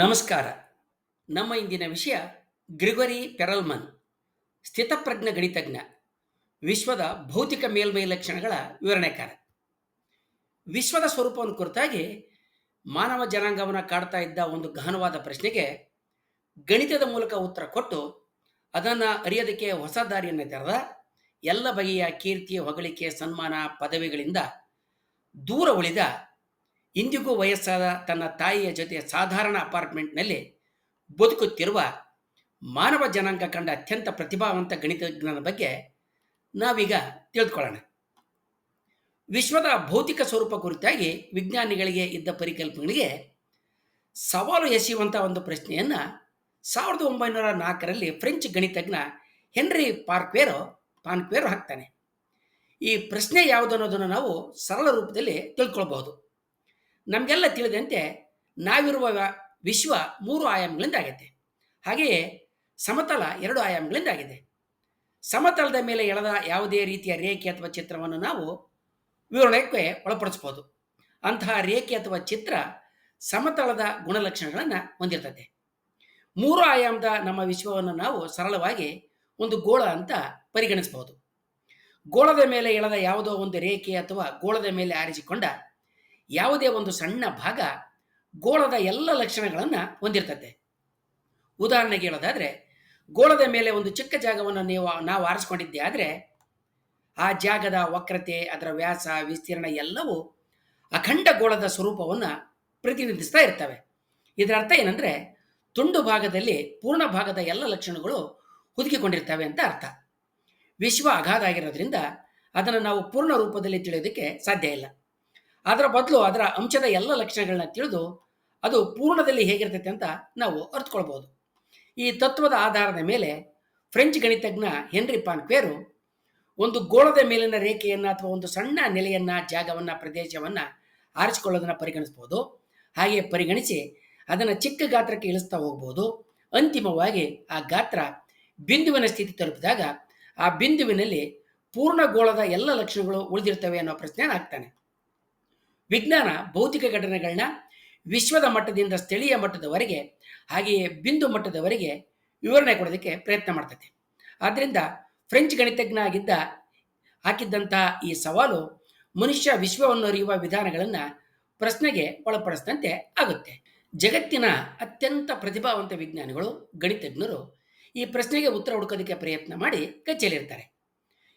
ನಮಸ್ಕಾರ. ನಮ್ಮ ಇಂದಿನ ವಿಷಯ ಗ್ರಿಗೊರಿ ಪೆರಲ್ಮನ್, ಸ್ಥಿತಪ್ರಜ್ಞ ಗಣಿತಜ್ಞ, ವಿಶ್ವದ ಭೌತಿಕ ಮೇಲ್ಮೈ ಲಕ್ಷಣಗಳ ವಿವರಣೆಕಾರ. ವಿಶ್ವದ ಸ್ವರೂಪವನ್ನು ಕುರಿತಾಗಿ ಮಾನವ ಜನಾಂಗವನ್ನು ಕಾಡ್ತಾ ಇದ್ದ ಒಂದು ಗಹನವಾದ ಪ್ರಶ್ನೆಗೆ ಗಣಿತದ ಮೂಲಕ ಉತ್ತರ ಕೊಟ್ಟು ಅದನ್ನು ಅರಿಯೋದಕ್ಕೆ ಹೊಸ ದಾರಿಯನ್ನು ತೆರೆದ ಎಲ್ಲ ಬಗೆಯ ಕೀರ್ತಿ, ಹೊಗಳಿಕೆ, ಸನ್ಮಾನ, ಪದವಿಗಳಿಂದ ದೂರ ಉಳಿದ ಇಂದಿಗೂ ವಯಸ್ಸಾದ ತನ್ನ ತಾಯಿಯ ಜೊತೆ ಸಾಧಾರಣ ಅಪಾರ್ಟ್ಮೆಂಟ್ನಲ್ಲಿ ಬದುಕುತ್ತಿರುವ ಮಾನವ ಜನಾಂಗ ಕಂಡ ಅತ್ಯಂತ ಪ್ರತಿಭಾವಂತ ಗಣಿತಜ್ಞನ ಬಗ್ಗೆ ನಾವೀಗ ತಿಳಿದುಕೊಳ್ಳೋಣ ವಿಶ್ವದ ಭೌತಿಕ ಸ್ವರೂಪ ಕುರಿತಾಗಿ ವಿಜ್ಞಾನಿಗಳಿಗೆ ಇದ್ದ ಪರಿಕಲ್ಪನೆಗಳಿಗೆ ಸವಾಲು ಎಸೆಯುವಂಥ ಒಂದು ಪ್ರಶ್ನೆಯನ್ನು ಸಾವಿರದ ಒಂಬೈನೂರ ನಾಲ್ಕರಲ್ಲಿ ಫ್ರೆಂಚ್ ಗಣಿತಜ್ಞ ಹೆನ್ರಿ ಪಾರ್ಕ್ವೇರೋ, ಪಾನ್ಕ್ವೇರೋ ಹಾಕ್ತಾನೆ. ಈ ಪ್ರಶ್ನೆ ಯಾವುದು ಅನ್ನೋದನ್ನು ನಾವು ಸರಳ ರೂಪದಲ್ಲಿ ತಿಳ್ಕೊಳ್ಬಹುದು. ನಮಗೆಲ್ಲ ತಿಳಿದಂತೆ ನಾವಿರುವ ವಿಶ್ವ ಮೂರು ಆಯಾಮಗಳಿಂದ ಆಗೈತೆ. ಹಾಗೆಯೇ ಸಮತಲ ಎರಡು ಆಯಾಮಗಳಿಂದ ಆಗಿದೆ. ಸಮತಲದ ಮೇಲೆ ಎಳೆದ ಯಾವುದೇ ರೀತಿಯ ರೇಖೆ ಅಥವಾ ಚಿತ್ರವನ್ನು ನಾವು ವಿವರಣೆಗೆ ಒಳಪಡಿಸ್ಬೋದು. ಅಂತಹ ರೇಖೆ ಅಥವಾ ಚಿತ್ರ ಸಮತಲದ ಗುಣಲಕ್ಷಣಗಳನ್ನು ಹೊಂದಿರ್ತದೆ. ಮೂರು ಆಯಾಮದ ನಮ್ಮ ವಿಶ್ವವನ್ನು ನಾವು ಸರಳವಾಗಿ ಒಂದು ಗೋಳ ಅಂತ ಪರಿಗಣಿಸಬಹುದು ಗೋಳದ ಮೇಲೆ ಎಳೆದ ಯಾವುದೋ ಒಂದು ರೇಖೆ ಅಥವಾ ಗೋಳದ ಮೇಲೆ ಆರಿಸಿಕೊಂಡ ಯಾವುದೇ ಒಂದು ಸಣ್ಣ ಭಾಗ ಗೋಳದ ಎಲ್ಲ ಲಕ್ಷಣಗಳನ್ನು ಹೊಂದಿರ್ತದೆ. ಉದಾಹರಣೆಗೆ ಹೇಳೋದಾದರೆ, ಗೋಳದ ಮೇಲೆ ಒಂದು ಚಿಕ್ಕ ಜಾಗವನ್ನು ನೀವು, ನಾವು ಆರಿಸ್ಕೊಂಡಿದ್ದೆ ಆದರೆ, ಆ ಜಾಗದ ವಕ್ರತೆ, ಅದರ ವ್ಯಾಸ, ವಿಸ್ತೀರ್ಣ ಎಲ್ಲವೂ ಅಖಂಡ ಗೋಳದ ಸ್ವರೂಪವನ್ನು ಪ್ರತಿನಿಧಿಸ್ತಾ ಇರ್ತವೆ. ಇದರ ಅರ್ಥ ಏನಂದರೆ, ತುಂಡು ಭಾಗದಲ್ಲಿ ಪೂರ್ಣ ಭಾಗದ ಎಲ್ಲ ಲಕ್ಷಣಗಳು ಹುದುಕಿಕೊಂಡಿರ್ತವೆ ಅಂತ ಅರ್ಥ. ವಿಶ್ವ ಅಗಾಧ ಆಗಿರೋದ್ರಿಂದ ಅದನ್ನು ನಾವು ಪೂರ್ಣ ರೂಪದಲ್ಲಿ ತಿಳಿಯೋದಕ್ಕೆ ಸಾಧ್ಯ ಇಲ್ಲ. ಅದರ ಬದಲು ಅದರ ಅಂಶದ ಎಲ್ಲ ಲಕ್ಷಣಗಳನ್ನ ತಿಳಿದು ಅದು ಪೂರ್ಣದಲ್ಲಿ ಹೇಗಿರ್ತೈತೆ ಅಂತ ನಾವು ಅರ್ಥಕೊಳ್ಬೋದು ಈ ತತ್ವದ ಆಧಾರದ ಮೇಲೆ ಫ್ರೆಂಚ್ ಗಣಿತಜ್ಞ ಹೆನ್ರಿ ಪಾನ್ಕ್ವೇರು ಒಂದು ಗೋಳದ ಮೇಲಿನ ರೇಖೆಯನ್ನು ಅಥವಾ ಒಂದು ಸಣ್ಣ ನೆಲೆಯನ್ನು, ಜಾಗವನ್ನು, ಪ್ರದೇಶವನ್ನು ಆರಿಸಿಕೊಳ್ಳೋದನ್ನು ಪರಿಗಣಿಸ್ಬೋದು. ಹಾಗೆ ಪರಿಗಣಿಸಿ ಅದನ್ನು ಚಿಕ್ಕ ಗಾತ್ರಕ್ಕೆ ಇಳಿಸ್ತಾ ಹೋಗ್ಬೋದು. ಅಂತಿಮವಾಗಿ ಆ ಗಾತ್ರ ಬಿಂದುವಿನ ಸ್ಥಿತಿ ತಲುಪಿದಾಗ ಆ ಬಿಂದುವಿನಲ್ಲಿ ಪೂರ್ಣ ಗೋಳದ ಎಲ್ಲ ಲಕ್ಷಣಗಳು ಉಳಿದಿರ್ತವೆ ಅನ್ನೋ ಪ್ರಶ್ನೆ ಹಾಕ್ತಾನೆ. ವಿಜ್ಞಾನ ಭೌತಿಕ ಘಟನೆಗಳನ್ನ ವಿಶ್ವದ ಮಟ್ಟದಿಂದ ಸ್ಥಳೀಯ ಮಟ್ಟದವರೆಗೆ, ಹಾಗೆಯೇ ಬಿಂದು ಮಟ್ಟದವರೆಗೆ ವಿವರಣೆ ಕೊಡೋದಕ್ಕೆ ಪ್ರಯತ್ನ ಮಾಡ್ತದೆ ಆದ್ದರಿಂದ ಫ್ರೆಂಚ್ ಗಣಿತಜ್ಞ ಆಗಿದ್ದ ಹಾಕಿದ್ದಂತಹ ಈ ಸವಾಲು ಮನುಷ್ಯ ವಿಶ್ವವನ್ನು ಅರಿಯುವ ವಿಧಾನಗಳನ್ನು ಪ್ರಶ್ನೆಗೆ ಒಳಪಡಿಸಿದಂತೆ ಆಗುತ್ತೆ. ಜಗತ್ತಿನ ಅತ್ಯಂತ ಪ್ರತಿಭಾವಂತ ವಿಜ್ಞಾನಿಗಳು, ಗಣಿತಜ್ಞರು ಈ ಪ್ರಶ್ನೆಗೆ ಉತ್ತರ ಹುಡುಕೋದಕ್ಕೆ ಪ್ರಯತ್ನ ಮಾಡಿ ಕಚ್ಚೇಲಿರ್ತಾರೆ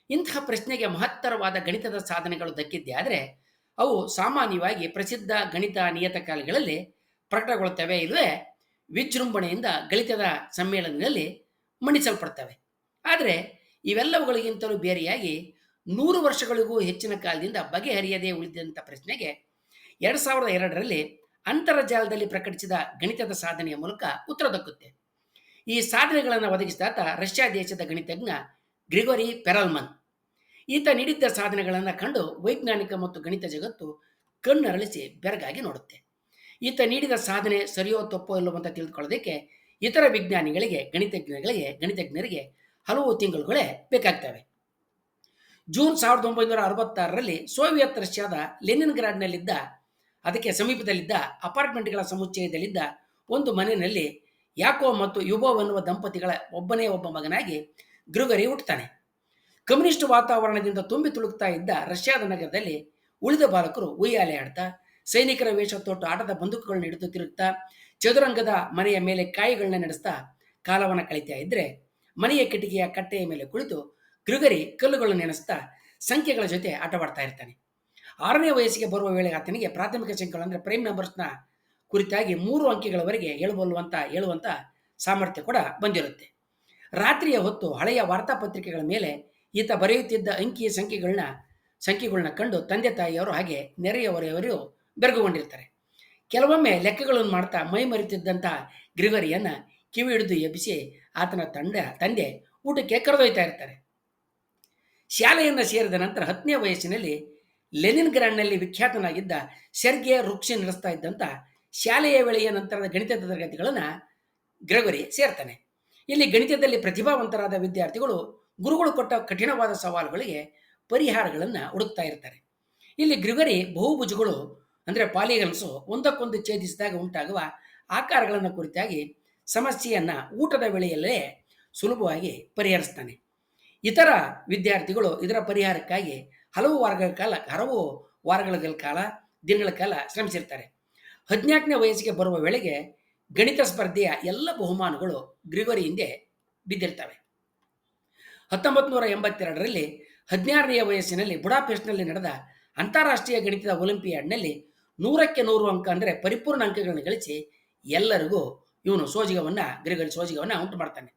ಇಂತಹ ಪ್ರಶ್ನೆಗೆ ಮಹತ್ತರವಾದ ಗಣಿತದ ಸಾಧನೆಗಳು ದಕ್ಕಿದ್ದೆ ಆದರೆ ಅವು ಸಾಮಾನ್ಯವಾಗಿ ಪ್ರಸಿದ್ಧ ಗಣಿತ ನಿಯತಕಾಲಿಗಳಲ್ಲಿ ಪ್ರಕಟಗೊಳ್ಳುತ್ತವೆ ಇಲ್ಲವೇ ವಿಜೃಂಭಣೆಯಿಂದ ಗಣಿತದ ಸಮ್ಮೇಳನದಲ್ಲಿ ಮಂಡಿಸಲ್ಪಡ್ತವೆ ಆದರೆ ಇವೆಲ್ಲವುಗಳಿಗಿಂತಲೂ ಬೇರೆಯಾಗಿ ನೂರು ವರ್ಷಗಳಿಗೂ ಹೆಚ್ಚಿನ ಕಾಲದಿಂದ ಬಗೆಹರಿಯದೇ ಉಳಿದಂಥ ಪ್ರಶ್ನೆಗೆ ಎರಡು ಸಾವಿರದ ಎರಡರಲ್ಲಿ ಅಂತರ್ಜಾಲದಲ್ಲಿ ಪ್ರಕಟಿಸಿದ ಗಣಿತದ ಸಾಧನೆಯ ಮೂಲಕ ಉತ್ತರ ದಕ್ಕುತ್ತೆ. ಈ ಸಾಧನೆಗಳನ್ನು ಒದಗಿಸಿದಾತ ರಷ್ಯಾ ದೇಶದ ಗಣಿತಜ್ಞ ಗ್ರಿಗೋರಿ ಪೆರಲ್ಮನ್. ಈತ ನೀಡಿದ್ದ ಸಾಧನೆಗಳನ್ನು ಕಂಡು ವೈಜ್ಞಾನಿಕ ಮತ್ತು ಗಣಿತ ಜಗತ್ತು ಕಣ್ಣರಳಿಸಿ ಬೆರಗಾಗಿ ನೋಡುತ್ತೆ. ಈತ ನೀಡಿದ ಸಾಧನೆ ಸರಿಯೋ ತಪ್ಪೋ ಇಲ್ಲವೋ ಅಂತ ತಿಳಿದುಕೊಳ್ಳೋದಕ್ಕೆ ಇತರ ವಿಜ್ಞಾನಿಗಳಿಗೆ, ಗಣಿತಜ್ಞಗಳಿಗೆ, ಗಣಿತಜ್ಞರಿಗೆ ಹಲವು ತಿಂಗಳುಗಳೇ ಬೇಕಾಗ್ತವೆ. ಜೂನ್ ಸಾವಿರದ ಒಂಬೈನೂರ ಅರವತ್ತಾರರಲ್ಲಿ ಸೋವಿಯತ್ ರಷ್ಯಾದ ಲೆನಿನ್ ಗ್ರಾಡ್ನಲ್ಲಿದ್ದ ಅದಕ್ಕೆ ಸಮೀಪದಲ್ಲಿದ್ದ ಅಪಾರ್ಟ್ಮೆಂಟ್ಗಳ ಸಮುಚ್ಚಯದಲ್ಲಿದ್ದ ಒಂದು ಮನೆಯಲ್ಲಿ ಯಾಕೋ ಮತ್ತು ಯುಬೋ ಎನ್ನುವ ದಂಪತಿಗಳ ಒಬ್ಬನೇ ಒಬ್ಬ ಮಗನಾಗಿ ಗೃಗರಿ ಹುಟ್ಟುತ್ತಾನೆ. ಕಮ್ಯುನಿಸ್ಟ್ ವಾತಾವರಣದಿಂದ ತುಂಬಿ ತುಳುಕ್ತಾ ಇದ್ದ ರಷ್ಯಾದ ನಗರದಲ್ಲಿ ಉಳಿದ ಬಾಲಕರು ಉಯ್ಯಾಲೆ ಆಡ್ತಾ, ಸೈನಿಕರ ವೇಷ ತೊಟ್ಟು ಆಟದ ಬಂದೂಕುಗಳನ್ನ ಹಿಡಿದು ತಿರುಗ್ತಾ, ಚದುರಂಗದ ಮನೆಯ ಮೇಲೆ ಕಾಯಿಗಳನ್ನ ನಡೆಸ್ತಾ ಕಾಲವನ್ನು ಕಳೀತಾ ಇದ್ರೆ ಮನೆಯ ಕಿಟಕಿಯ ಕಟ್ಟೆಯ ಮೇಲೆ ಕುಳಿತು ಗೃಗರಿ ಕಲ್ಲುಗಳನ್ನು ನೆನೆಸ್ತಾ ಸಂಖ್ಯೆಗಳ ಜೊತೆ ಆಟವಾಡ್ತಾ ಇರ್ತಾನೆ. ಆರನೇ ವಯಸ್ಸಿಗೆ ಬರುವ ವೇಳೆ ಆತನಿಗೆ ಪ್ರಾಥಮಿಕ ಸಂಖ್ಯೆಗಳು ಅಂದರೆ ಪ್ರೈಮ್ ನಂಬರ್ಸ್ನ ಕುರಿತಾಗಿ ಮೂರು ಅಂಕಿಗಳವರೆಗೆ ಹೇಳಬಲ್ಲುವಂತ, ಹೇಳುವಂತ ಸಾಮರ್ಥ್ಯ ಕೂಡ ಬಂದಿರುತ್ತೆ. ರಾತ್ರಿಯ ಹೊತ್ತು ಹಳೆಯ ವಾರ್ತಾಪತ್ರಿಕೆಗಳ ಮೇಲೆ ಈತ ಬರೆಯುತ್ತಿದ್ದ ಅಂಕಿ ಸಂಖ್ಯೆಗಳನ್ನ ಸಂಖ್ಯೆಗಳನ್ನ ಕಂಡು ತಂದೆ ತಾಯಿಯವರು ಹಾಗೆ ನೆರೆಯವರೆಯವರು ಬೆರಗುಗೊಂಡಿರ್ತಾರೆ. ಕೆಲವೊಮ್ಮೆ ಲೆಕ್ಕಗಳನ್ನು ಮಾಡ್ತಾ ಮೈ ಮರೆತಿದ್ದಂಥ ಗ್ರಿಗರಿಯನ್ನ ಕಿವಿ ಹಿಡಿದು ಎಬ್ಬಿಸಿ ಆತನ ತಂಡ, ತಂದೆ ಊಟಕ್ಕೆ ಕರೆದೊಯ್ತಾ ಇರ್ತಾರೆ. ಶಾಲೆಯನ್ನು ಸೇರಿದ ನಂತರ ಹತ್ತನೇ ವಯಸ್ಸಿನಲ್ಲಿ ಲೆನಿನ್ ಗ್ರಾಂಡ್ನಲ್ಲಿ ವಿಖ್ಯಾತನಾಗಿದ್ದ ಸೆರ್ಗೆ ರುಕ್ಷಿ ನಡೆಸ್ತಾ ಇದ್ದಂಥ ಶಾಲೆಯ ವೇಳೆಯ ನಂತರದ ಗಣಿತದ ತರಗತಿಗಳನ್ನು ಗ್ರೆಗರಿ ಸೇರ್ತಾನೆ. ಇಲ್ಲಿ ಗಣಿತದಲ್ಲಿ ಪ್ರತಿಭಾವಂತರಾದ ವಿದ್ಯಾರ್ಥಿಗಳು ಗುರುಗಳು ಕೊಟ್ಟ ಕಠಿಣವಾದ ಸವಾಲುಗಳಿಗೆ ಪರಿಹಾರಗಳನ್ನು ಹುಡುಕ್ತಾ ಇರ್ತಾರೆ. ಇಲ್ಲಿ ಗ್ರಿಗರಿ ಬಹುಭುಜಗಳು ಅಂದರೆ ಪಾಲಿಗನ್ಸು ಒಂದಕ್ಕೊಂದು ಛೇದಿಸಿದಾಗ ಉಂಟಾಗುವ ಆಕಾರಗಳನ್ನು ಕುರಿತಾಗಿ ಸಮಸ್ಯೆಯನ್ನು ಊಟದ ವೇಳೆಯಲ್ಲೇ ಸುಲಭವಾಗಿ ಪರಿಹರಿಸ್ತಾನೆ. ಇತರ ವಿದ್ಯಾರ್ಥಿಗಳು ಇದರ ಪರಿಹಾರಕ್ಕಾಗಿ ಹಲವು ವಾರಗಳ ಕಾಲ, ಹಲವು ವಾರಗಳ ಕಾಲ, ದಿನಗಳ ಕಾಲ ಶ್ರಮಿಸಿರ್ತಾರೆ. ಹದಿನಾಲ್ಕನೇ ವಯಸ್ಸಿಗೆ ಬರುವ ವೇಳೆಗೆ ಗಣಿತ ಸ್ಪರ್ಧೆಯ ಎಲ್ಲ ಬಹುಮಾನಗಳು ಗ್ರಿಗೋರಿ ಹಿಂದೆ ಬಿದ್ದಿರ್ತವೆ. ಹತ್ತೊಂಬತ್ತು ನೂರ ಎಂಬತ್ತೆರಡರಲ್ಲಿ ಹದಿನಾರನೆಯ ವಯಸ್ಸಿನಲ್ಲಿ ಬುಡಾಪೆಸ್ಟ್ನಲ್ಲಿ ನಡೆದ ಅಂತಾರಾಷ್ಟ್ರೀಯ ಗಣಿತದ ಒಲಿಂಪಿಯಾಡ್ನಲ್ಲಿ ನೂರಕ್ಕೆ ನೂರು ಅಂಕ ಅಂದರೆ ಪರಿಪೂರ್ಣ ಅಂಕಗಳನ್ನು ಗಳಿಸಿ ಎಲ್ಲರಿಗೂ ಇವನು ಸೋಜಿಗವನ್ನು, ಗ್ರಿಗೋರಿ ಸೋಜಿಗವನ್ನು ಉಂಟು ಮಾಡ್ತಾನೆ.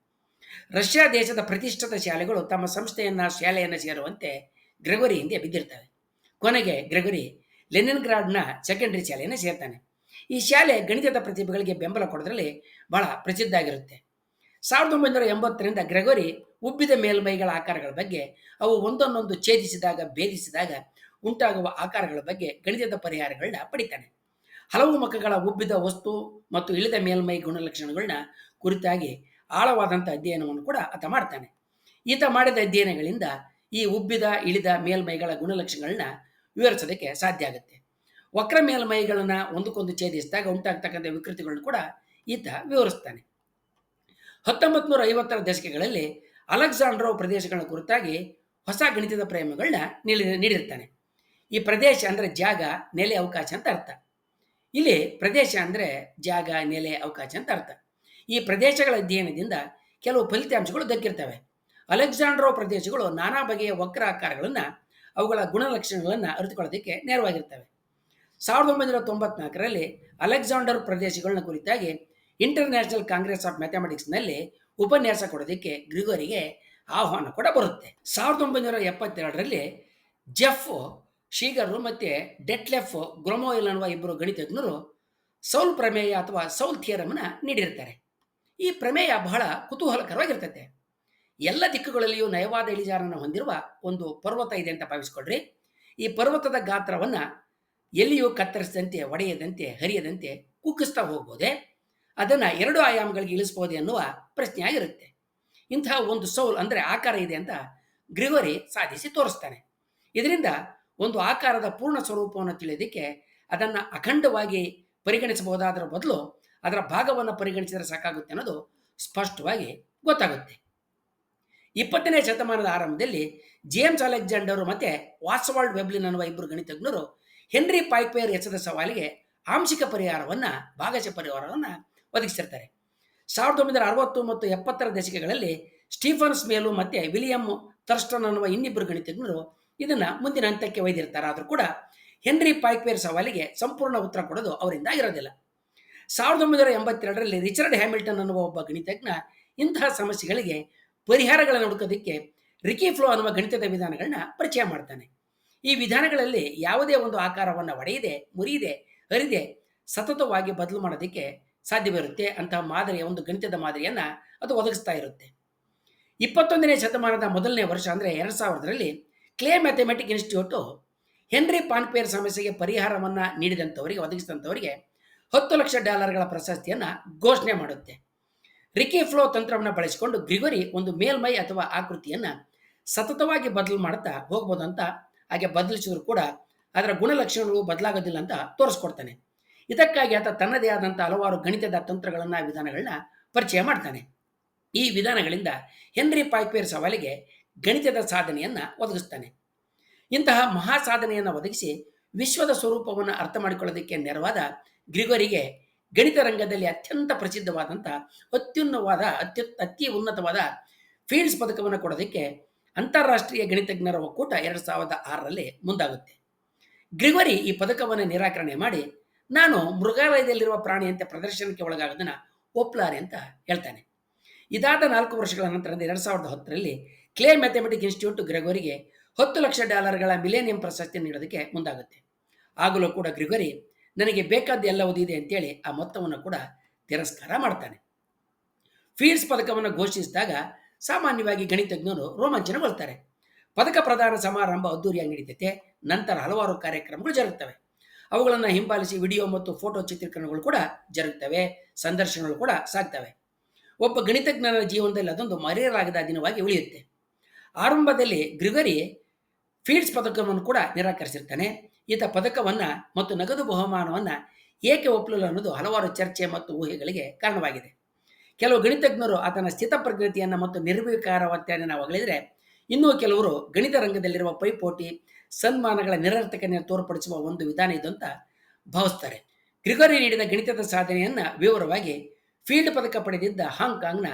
ರಷ್ಯಾ ದೇಶದ ಪ್ರತಿಷ್ಠಿತ ಶಾಲೆಗಳು ತಮ್ಮ ಸಂಸ್ಥೆಯನ್ನು, ಶಾಲೆಯನ್ನು ಸೇರುವಂತೆ ಗ್ರೆಗೊರಿ ಹಿಂದೆ ಬಿದ್ದಿರ್ತವೆ. ಕೊನೆಗೆ ಗ್ರೆಗೋರಿ ಲೆನಿನ್ಗ್ರಾಡ್ನ ಸೆಕೆಂಡರಿ ಶಾಲೆಯನ್ನು ಸೇರ್ತಾನೆ. ಈ ಶಾಲೆ ಗಣಿತದ ಪ್ರತಿಭೆಗಳಿಗೆ ಬೆಂಬಲ ಕೊಡೋದ್ರಲ್ಲಿ ಬಹಳ ಪ್ರಸಿದ್ಧ ಆಗಿರುತ್ತೆ. ಸಾವಿರದ ಒಂಬೈನೂರ ಎಂಬತ್ತರಿಂದ ಗ್ರೆಗೋರಿ ಉಬ್ಬಿದ ಮೇಲ್ಮೈಗಳ ಆಕಾರಗಳ ಬಗ್ಗೆ, ಅವು ಒಂದನ್ನೊಂದು ಛೇದಿಸಿದಾಗ, ಭೇದಿಸಿದಾಗ ಉಂಟಾಗುವ ಆಕಾರಗಳ ಬಗ್ಗೆ ಗಣಿತದ ಪರಿಹಾರಗಳನ್ನ ಪಡಿತಾನೆ. ಹಲವು ಮಕ್ಕಳ ಉಬ್ಬಿದ ವಸ್ತು ಮತ್ತು ಇಳಿದ ಮೇಲ್ಮೈ ಗುಣಲಕ್ಷಣಗಳನ್ನ ಕುರಿತಾಗಿ ಆಳವಾದಂಥ ಅಧ್ಯಯನವನ್ನು ಕೂಡ ಆತ ಮಾಡ್ತಾನೆ. ಈತ ಮಾಡಿದ ಅಧ್ಯಯನಗಳಿಂದ ಈ ಉಬ್ಬಿದ, ಇಳಿದ ಮೇಲ್ಮೈಗಳ ಗುಣಲಕ್ಷಣಗಳನ್ನ ವಿವರಿಸೋದಕ್ಕೆ ಸಾಧ್ಯ ಆಗುತ್ತೆ. ವಕ್ರ ಮೇಲ್ಮೈಗಳನ್ನ ಒಂದಕ್ಕೊಂದು ಛೇದಿಸಿದಾಗ ಉಂಟಾಗ್ತಕ್ಕಂಥ ವಿಕೃತಿಗಳನ್ನು ಕೂಡ ಈತ ವಿವರಿಸ್ತಾನೆ. ಹತ್ತೊಂಬತ್ತು ನೂರ ಐವತ್ತರ ದಶಕಗಳಲ್ಲಿ ಅಲೆಕ್ಸಾಂಡ್ರೋ ಪ್ರದೇಶಗಳ ಕುರಿತಾಗಿ ಹೊಸ ಗಣಿತದ ಪ್ರೇಮಗಳನ್ನ ನೀಡಿ ನೀಡಿರ್ತಾನೆ. ಈ ಪ್ರದೇಶ ಅಂದರೆ ಜಾಗ, ನೆಲೆ, ಅವಕಾಶ ಅಂತ ಅರ್ಥ. ಇಲ್ಲಿ ಪ್ರದೇಶ ಅಂದರೆ ಜಾಗ, ನೆಲೆ, ಅವಕಾಶ ಅಂತ ಅರ್ಥ. ಈ ಪ್ರದೇಶಗಳ ಅಧ್ಯಯನದಿಂದ ಕೆಲವು ಫಲಿತಾಂಶಗಳು ದಕ್ಕಿರ್ತವೆ. ಅಲೆಕ್ಸಾಂಡ್ರೋ ಪ್ರದೇಶಗಳು ನಾನಾ ಬಗೆಯ ವಕ್ರ ಆಕಾರಗಳನ್ನು ಅವುಗಳ ಗುಣಲಕ್ಷಣಗಳನ್ನು ಅರಿತುಕೊಳ್ಳೋದಕ್ಕೆ ನೇರವಾಗಿರ್ತವೆ. ಸಾವಿರದ ಒಂಬೈನೂರ ತೊಂಬತ್ನಾಲ್ಕರಲ್ಲಿ ಅಲೆಕ್ಸಾಂಡರ್ ಪ್ರದೇಶಗಳನ್ನ ಕುರಿತಾಗಿ ಇಂಟರ್ನ್ಯಾಷನಲ್ ಕಾಂಗ್ರೆಸ್ ಆಫ್ ಮ್ಯಾಥಮೆಟಿಕ್ಸ್ನಲ್ಲಿ ಉಪನ್ಯಾಸ ಕೊಡೋದಕ್ಕೆ ಗ್ರಿಗೋರಿಗೆ ಆಹ್ವಾನ ಕೂಡ ಬರುತ್ತೆ. ಸಾವಿರದ ಒಂಬೈನೂರ ಎಪ್ಪತ್ತೆರಡರಲ್ಲಿ ಜೆಫ್ ಶೀಗರು ಮತ್ತು ಡೆಟ್ಲೆಫ್, ಗ್ರೊಮೋಯಿಲ್ ಅನ್ನುವ ಇಬ್ಬರು ಗಣಿತಜ್ಞರು ಸೌಲ್ ಪ್ರಮೇಯ ಅಥವಾ ಸೌಲ್ ಥಿಯರಮ್ನ ನೀಡಿರ್ತಾರೆ ಈ ಪ್ರಮೇಯ ಬಹಳ ಕುತೂಹಲಕರವಾಗಿರ್ತೈತೆ ಎಲ್ಲ ದಿಕ್ಕುಗಳಲ್ಲಿಯೂ ನಯವಾದ ಇಳಿಜಾರನ್ನು ಹೊಂದಿರುವ ಒಂದು ಪರ್ವತ ಇದೆ ಅಂತ ಭಾವಿಸ್ಕೊಳ್ರಿ. ಈ ಪರ್ವತದ ಗಾತ್ರವನ್ನು ಎಲ್ಲಿಯೂ ಕತ್ತರಿಸದಂತೆ, ಒಡೆಯದಂತೆ, ಹರಿಯದಂತೆ ಕುಗ್ಗಿಸ್ತಾ ಹೋಗ್ಬೋದೇ? ಅದನ್ನು ಎರಡು ಆಯಾಮಗಳಿಗೆ ಇಳಿಸ್ಬೋದು ಎನ್ನುವ ಪ್ರಶ್ನೆ ಆಗಿರುತ್ತೆ. ಇಂತಹ ಒಂದು ಸೌಲ್ ಅಂದರೆ ಆಕಾರ ಇದೆ ಅಂತ ಗ್ರಿಗೋರಿ ಸಾಧಿಸಿ ತೋರಿಸ್ತಾನೆ. ಇದರಿಂದ ಒಂದು ಆಕಾರದ ಪೂರ್ಣ ಸ್ವರೂಪವನ್ನು ತಿಳಿಯೋದಕ್ಕೆ ಅದನ್ನು ಅಖಂಡವಾಗಿ ಪರಿಗಣಿಸಬಹುದಾದರ ಬದಲು ಅದರ ಭಾಗವನ್ನು ಪರಿಗಣಿಸಿದರೆ ಸಾಕಾಗುತ್ತೆ ಅನ್ನೋದು ಸ್ಪಷ್ಟವಾಗಿ ಗೊತ್ತಾಗುತ್ತೆ. ಇಪ್ಪತ್ತನೇ ಶತಮಾನದ ಆರಂಭದಲ್ಲಿ ಜೇಮ್ಸ್ ಅಲೆಕ್ಸಾಂಡರ್ ಮತ್ತು ವಾಟ್ಸ್ವಾಲ್ಡ್ ವೆಬ್ಲಿನ್ ಅನ್ನುವ ಇಬ್ಬರು ಗಣಿತಜ್ಞರು ಹೆನ್ರಿ ಪೈಪೇರ್ ಎಸೆದ ಸವಾಲಿಗೆ ಆಂಶಿಕ ಪರಿಹಾರವನ್ನು ಭಾಗಶಃ ಪರಿಹಾರವನ್ನು ಒದಗಿಸಿರ್ತಾರೆ. ಸಾವಿರದ ಒಂಬೈನೂರ ಅರವತ್ತು ಮತ್ತು ಎಪ್ಪತ್ತರ ದಶಕಗಳಲ್ಲಿ ಸ್ಟೀಫನ್ಸ್ ಮೇಲು ಮತ್ತು ವಿಲಿಯಂ ಥರ್ಸ್ಟನ್ ಅನ್ನುವ ಇನ್ನಿಬ್ಬರು ಗಣಿತಜ್ಞರು ಇದನ್ನು ಮುಂದಿನ ಹಂತಕ್ಕೆ ಒಯ್ದಿರ್ತಾರೆ. ಆದರೂ ಕೂಡ ಹೆನ್ರಿ ಪೈಪೇರ್ ಸವಾಲಿಗೆ ಸಂಪೂರ್ಣ ಉತ್ತರ ಕೊಡೋದು ಅವರಿಂದ ಇರೋದಿಲ್ಲ. ಸಾವಿರದ ಒಂಬೈನೂರ ಎಂಬತ್ತೆರಡರಲ್ಲಿ ರಿಚರ್ಡ್ ಹ್ಯಾಮಿಲ್ಟನ್ ಅನ್ನುವ ಒಬ್ಬ ಗಣಿತಜ್ಞ ಇಂತಹ ಸಮಸ್ಯೆಗಳಿಗೆ ಪರಿಹಾರಗಳನ್ನು ಹುಡುಕೋದಕ್ಕೆ ರಿಕಿ ಫ್ಲೋ ಅನ್ನುವ ಗಣಿತದ ವಿಧಾನಗಳನ್ನ ಪರಿಚಯ ಮಾಡ್ತಾನೆ. ಈ ವಿಧಾನಗಳಲ್ಲಿ ಯಾವುದೇ ಒಂದು ಆಕಾರವನ್ನು ಒಡೆಯದೆ, ಮುರಿಯದೆ, ಹರಿದೆ, ಸತತವಾಗಿ ಬದಲು ಮಾಡೋದಕ್ಕೆ ಸಾಧ್ಯವಿರುತ್ತೆ ಅಂತಹ ಮಾದರಿಯ ಒಂದು ಗಣಿತದ ಮಾದರಿಯನ್ನು ಅದು ಒದಗಿಸ್ತಾ ಇರುತ್ತೆ. ಇಪ್ಪತ್ತೊಂದನೇ ಶತಮಾನದ ಮೊದಲನೇ ವರ್ಷ ಅಂದರೆ ಎರಡು ಸಾವಿರದಲ್ಲಿ Clay mathematic institute Henry Poincare ಸಮಸ್ಯೆಗೆ ಪರಿಹಾರವನ್ನು ನೀಡಿದಂಥವರಿಗೆ, ಒದಗಿಸಿದಂಥವರಿಗೆ ಹತ್ತು ಲಕ್ಷ ಡಾಲರ್ಗಳ ಪ್ರಶಸ್ತಿಯನ್ನು ಘೋಷಣೆ ಮಾಡುತ್ತೆ. ರಿಕಿ ಫ್ಲೋ ತಂತ್ರವನ್ನು ಬಳಸಿಕೊಂಡು ಗ್ರಿಗೋರಿ ಒಂದು ಮೇಲ್ಮೈ ಅಥವಾ ಆಕೃತಿಯನ್ನು ಸತತವಾಗಿ ಬದಲು ಮಾಡುತ್ತಾ ಹೋಗ್ಬೋದು ಅಂತ ಹಾಗೆ ಬದಲಿಸಿದ್ರು ಕೂಡ ಅದರ ಗುಣಲಕ್ಷಣಗಳು ಬದಲಾಗೋದಿಲ್ಲ ಅಂತ ತೋರಿಸ್ಕೊಡ್ತಾನೆ. ಇದಕ್ಕಾಗಿ ಆತ ತನ್ನದೇ ಆದಂಥ ಹಲವಾರು ಗಣಿತದ ತಂತ್ರಗಳನ್ನು, ವಿಧಾನಗಳನ್ನ ಪರಿಚಯ ಮಾಡ್ತಾನೆ. ಈ ವಿಧಾನಗಳಿಂದ ಹೆನ್ರಿ ಪಾಯ್ಪೇರ್ ಸವಾಲಿಗೆ ಗಣಿತದ ಸಾಧನೆಯನ್ನು ಒದಗಿಸ್ತಾನೆ. ಇಂತಹ ಮಹಾ ಸಾಧನೆಯನ್ನು ಒದಗಿಸಿ ವಿಶ್ವದ ಸ್ವರೂಪವನ್ನು ಅರ್ಥ ಮಾಡಿಕೊಳ್ಳೋದಕ್ಕೆ ನೆರವಾದ ಗ್ರಿಗೋರಿಗೆ ಗಣಿತ ರಂಗದಲ್ಲಿ ಅತ್ಯಂತ ಪ್ರಸಿದ್ಧವಾದಂಥ ಅತ್ಯುನ್ನವಾದ, ಅತ್ಯು, ಅತಿ ಉನ್ನತವಾದ ಫೀಲ್ಡ್ಸ್ ಪದಕವನ್ನು ಕೊಡೋದಕ್ಕೆ ಅಂತಾರಾಷ್ಟ್ರೀಯ ಗಣಿತಜ್ಞರ ಒಕ್ಕೂಟ ಎರಡು ಸಾವಿರದ ಆರರಲ್ಲಿ ಮುಂದಾಗುತ್ತೆ. ಗ್ರಿಗೋರಿ ಈ ಪದಕವನ್ನು ನಿರಾಕರಣೆ ಮಾಡಿ ನಾನು ಮೃಗಾಲಯದಲ್ಲಿರುವ ಪ್ರಾಣಿಯಂತೆ ಪ್ರದರ್ಶನಕ್ಕೆ ಒಳಗಾಗೋದನ್ನು ಒಪ್ಲಾರಿ ಅಂತ ಹೇಳ್ತಾನೆ. ಇದಾದ ನಾಲ್ಕು ವರ್ಷಗಳ ನಂತರ ಎರಡು ಸಾವಿರದ ಹತ್ತರಲ್ಲಿ ಕ್ಲೇ ಮ್ಯಾಥಮೆಟಿಕ್ ಇನ್ಸ್ಟಿಟ್ಯೂಟ್ ಗ್ರೆಗೋರಿಗೆ ಹತ್ತು ಲಕ್ಷ ಡಾಲರ್ಗಳ ಮಿಲೇನಿಯಂ ಪ್ರಶಸ್ತಿ ನೀಡೋದಕ್ಕೆ ಮುಂದಾಗುತ್ತೆ. ಆಗಲೂ ಕೂಡ ಗ್ರಿಗೋರಿ ನನಗೆ ಬೇಕಾದ ಎಲ್ಲ ಓದಿದೆ ಅಂತೇಳಿ ಆ ಮೊತ್ತವನ್ನು ಕೂಡ ತಿರಸ್ಕಾರ ಮಾಡ್ತಾನೆ. ಫೀಲ್ಸ್ ಪದಕವನ್ನು ಘೋಷಿಸಿದಾಗ ಸಾಮಾನ್ಯವಾಗಿ ಗಣಿತಜ್ಞರು ರೋಮಾಂಚನಗೊಳ್ತಾರೆ ಪದಕ ಪ್ರದಾನ ಸಮಾರಂಭ ಅದ್ದೂರಿಯಾಗಿ ನಡೀತೈತೆ. ನಂತರ ಹಲವಾರು ಕಾರ್ಯಕ್ರಮಗಳು ಜರುಗುತ್ತವೆ ಅವುಗಳನ್ನು ಹಿಂಬಾಲಿಸಿ ವಿಡಿಯೋ ಮತ್ತು ಫೋಟೋ ಚಿತ್ರೀಕರಣಗಳು ಕೂಡ ಜರುಗುತ್ತವೆ ಸಂದರ್ಶನಗಳು ಕೂಡ ಸಾಗ್ತವೆ. ಒಬ್ಬ ಗಣಿತಜ್ಞನ ಜೀವನದಲ್ಲಿ ಅದೊಂದು ಮರೆಯಲಾಗದ ದಿನವಾಗಿ ಉಳಿಯುತ್ತೆ. ಆರಂಭದಲ್ಲಿ ಗ್ರಿಗರಿ ಫೀಲ್ಡ್ಸ್ ಪದಕವನ್ನು ಕೂಡ ನಿರಾಕರಿಸಿರ್ತಾನೆ. ಈತ ಪದಕವನ್ನು ಮತ್ತು ನಗದು ಬಹುಮಾನವನ್ನು ಏಕೆ ಒಪ್ಪಲಿಲ್ಲ ಅನ್ನೋದು ಹಲವಾರು ಚರ್ಚೆ ಮತ್ತು ಊಹೆಗಳಿಗೆ ಕಾರಣವಾಗಿದೆ. ಕೆಲವು ಗಣಿತಜ್ಞರು ಆತನ ಸ್ಥಿತಪ್ರಜ್ಞತೆಯನ್ನು ಮತ್ತು ನಿರ್ವೀಕಾರವತ್ತೆಯನ್ನು ನಾವು ಅಗಲಿದರೆ, ಇನ್ನೂ ಕೆಲವರು ಗಣಿತ ರಂಗದಲ್ಲಿರುವ ಪೈಪೋಟಿ ಸನ್ಮಾನಗಳ ನಿರರ್ಥಕತೆಯನ್ನು ತೋರ್ಪಡಿಸುವ ಒಂದು ವಿಧಾನ ಇದು ಅಂತ ಭಾವಿಸ್ತಾರೆ. ಗ್ರಿಗೋರಿ ನೀಡಿದ ಗಣಿತದ ಸಾಧನೆಯನ್ನು ವಿವರವಾಗಿ ಫೀಲ್ಡ್ ಪದಕ ಪಡೆದಿದ್ದ ಹಾಂಗ್ಕಾಂಗ್ನ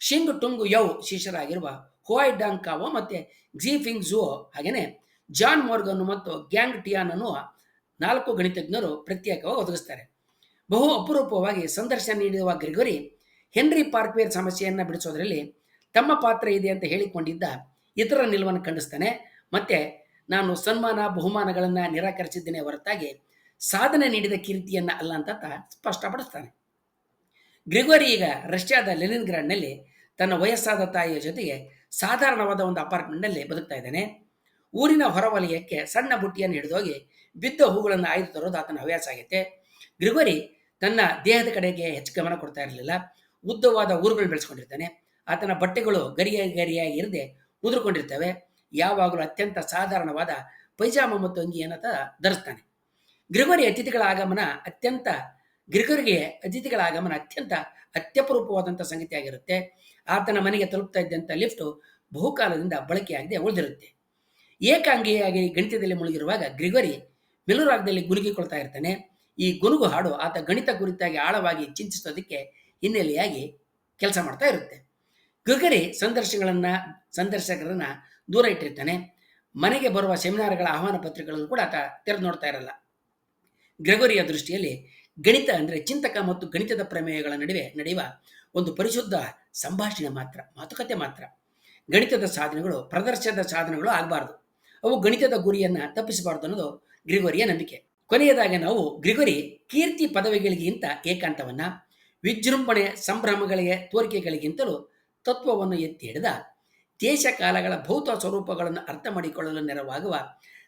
ಶಿಂಗ್ ಟುಂಗ್ ಯೌ ಶಿಷ್ಯರಾಗಿರುವ ಹುವಾಯ್ ಡಾಂಗ್ ಕಾವೋ ಮತ್ತು ಕ್ಸಿ ಫಿಂಗ್ ಝುओ ಹಾಗೆಯೇ ಜಾನ್ ಮೋರ್ಗನ್ ಮತ್ತು ಗ್ಯಾಂಗ್ ಟಿಯಾನ್ ಅನ್ನುವ ನಾಲ್ಕು ಗಣಿತಜ್ಞರು ಪ್ರತ್ಯೇಕವಾಗಿ ಒದಗಿಸ್ತಾರೆ. ಬಹು ಅಪರೂಪವಾಗಿ ಸಂದರ್ಶನ ನೀಡಿರುವ ಗ್ರಿಗೋರಿ ಹೆನ್ರಿ ಪಾರ್ಕ್ವೇರ್ ಸಮಸ್ಯೆಯನ್ನು ಬಿಡಿಸೋದ್ರಲ್ಲಿ ತಮ್ಮ ಪಾತ್ರ ಇದೆ ಅಂತ ಹೇಳಿಕೊಂಡಿದ್ದ ಇತರ ನಿಲುವನ್ನು ಖಂಡಿಸ್ತಾನೆ. ಮತ್ತೆ ನಾನು ಸನ್ಮಾನ ಬಹುಮಾನಗಳನ್ನು ನಿರಾಕರಿಸಿದ್ದೇನೆ ಹೊರತಾಗಿ ಸಾಧನೆ ನೀಡಿದ ಕೀರ್ತಿಯನ್ನು ಅಲ್ಲ ಅಂತ ಸ್ಪಷ್ಟಪಡಿಸ್ತಾನೆ. ಗ್ರಿಗೋರಿ ಈಗ ರಷ್ಯಾದ ಲೆನಿನ್ಗ್ರಾಡ್ನಲ್ಲಿ ತನ್ನ ವಯಸ್ಸಾದ ತಾಯಿಯ ಜೊತೆಗೆ ಸಾಧಾರಣವಾದ ಒಂದು ಅಪಾರ್ಟ್ಮೆಂಟ್ನಲ್ಲಿ ಬದುಕ್ತಾ ಇದ್ದಾನೆ. ಊರಿನ ಹೊರವಲಯಕ್ಕೆ ಸಣ್ಣ ಬುಟ್ಟಿಯನ್ನು ಹಿಡಿದೋಗಿ ಬಿದ್ದ ಹೂಗಳನ್ನು ಆಯ್ದು ತರೋದು ಆತನ ಹವ್ಯಾಸ ಆಗೈತೆ. ಗ್ರಿಗೋರಿ ತನ್ನ ದೇಹದ ಕಡೆಗೆ ಹೆಚ್ಚು ಗಮನ ಕೊಡ್ತಾ ಇರಲಿಲ್ಲ. ಉದ್ದವಾದ ಊರುಗಳನ್ನು ಬೆಳೆಸ್ಕೊಂಡಿರ್ತಾನೆ. ಆತನ ಬಟ್ಟೆಗಳು ಗರಿಯ ಗರಿಯಾಗಿ ಇರದೆ ಉದುರ್ಕೊಂಡಿರ್ತವೆ. ಯಾವಾಗಲೂ ಅತ್ಯಂತ ಸಾಧಾರಣವಾದ ಪೈಜಾಮ ಮತ್ತು ಅಂಗಿಯನ್ನು ಧರಿಸ್ತಾನೆ. ಗ್ರಿಗೋರಿ ಅತಿಥಿಗಳ ಆಗಮನ ಅತ್ಯಂತ, ಗ್ರಿಗೋರಿಗೆ ಅತಿಥಿಗಳ ಆಗಮನ ಅತ್ಯಂತ ಅತ್ಯಪರೂಪವಾದಂಥ ಸಂಗತಿಯಾಗಿರುತ್ತೆ. ಆತನ ಮನೆಗೆ ತಲುಪ್ತಾ ಇದ್ದಂಥ ಲಿಫ್ಟು ಬಹುಕಾಲದಿಂದ ಬಳಕೆಯಾಗದೆ ಉಳಿದಿರುತ್ತೆ. ಏಕಾಂಗಿಯಾಗಿ ಗಣಿತದಲ್ಲಿ ಮುಳುಗಿರುವಾಗ ಗ್ರಿಗೋರಿ ಮೆಲುರಾಗದಲ್ಲಿ ಗುನುಗಿಕೊಳ್ತಾ ಇರ್ತಾನೆ. ಈ ಗುನುಗು ಹಾಡು ಆತ ಗಣಿತ ಕುರಿತಾಗಿ ಆಳವಾಗಿ ಚಿಂತಿಸೋದಕ್ಕೆ ಹಿನ್ನೆಲೆಯಾಗಿ ಕೆಲಸ ಮಾಡ್ತಾ ಇರುತ್ತೆ. ಗ್ರಿಗರಿ ಸಂದರ್ಶನಗಳನ್ನು, ಸಂದರ್ಶಕರನ್ನ ದೂರ ಇಟ್ಟಿರ್ತಾನೆ. ಮನೆಗೆ ಬರುವ ಸೆಮಿನಾರ್ಗಳ ಆಹ್ವಾನ ಪತ್ರಿಕೆಗಳನ್ನು ಕೂಡ ಆತ ತೆರೆದು ನೋಡ್ತಾ ಇರಲ್ಲ. ಗ್ರೆಗೋರಿಯ ದೃಷ್ಟಿಯಲ್ಲಿ ಗಣಿತ ಅಂದರೆ ಚಿಂತಕ ಮತ್ತು ಗಣಿತದ ಪ್ರಮೇಯಗಳ ನಡುವೆ ನಡೆಯುವ ಒಂದು ಪರಿಶುದ್ಧ ಸಂಭಾಷಣೆ ಮಾತ್ರ, ಮಾತುಕತೆ ಮಾತ್ರ. ಗಣಿತದ ಸಾಧನೆಗಳು, ಪ್ರದರ್ಶನದ ಸಾಧನೆಗಳು ಆಗಬಾರ್ದು. ಅವು ಗಣಿತದ ಗುರಿಯನ್ನು ತಪ್ಪಿಸಬಾರ್ದು ಅನ್ನೋದು ಗ್ರಿಗೋರಿಯ ನಂಬಿಕೆ. ಕೊನೆಯದಾಗಿ ನಾವು ಗ್ರಿಗೋರಿ ಕೀರ್ತಿ ಪದವಿಗಳಿಗಿಂತ ಏಕಾಂತವನ್ನ, ವಿಜೃಂಭಣೆ, ಸಂಭ್ರಮಗಳಿಗೆ ತೋರಿಕೆಗಳಿಗಿಂತಲೂ ತತ್ವವನ್ನು ಎತ್ತಿ ಹಿಡಿದ ದೇಶ ಕಾಲಗಳ ಭೌತ ಸ್ವರೂಪಗಳನ್ನು ಅರ್ಥ ಮಾಡಿಕೊಳ್ಳಲು ನೆರವಾಗುವ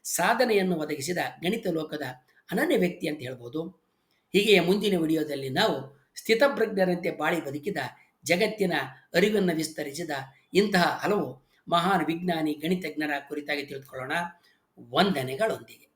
ಸಾಧನೆಯನ್ನು ಒದಗಿಸಿದ ಗಣಿತ ಲೋಕದ ಅನನ್ಯ ವ್ಯಕ್ತಿ ಅಂತ ಹೇಳ್ಬೋದು. ಹೀಗೆ ಮುಂದಿನ ವಿಡಿಯೋದಲ್ಲಿ ನಾವು ಸ್ಥಿತಪ್ರಜ್ಞರಂತೆ ಬಾಳಿ ಬದುಕಿದ ಜಗತ್ತಿನ ಅರಿವನ್ನು ವಿಸ್ತರಿಸಿದ ಇಂತಹ ಹಲವು ಮಹಾನ್ ವಿಜ್ಞಾನಿ ಗಣಿತಜ್ಞರ ಕುರಿತಾಗಿ ತಿಳಿದುಕೊಳ್ಳೋಣ. ವಂದನೆಗಳೊಂದಿಗೆ.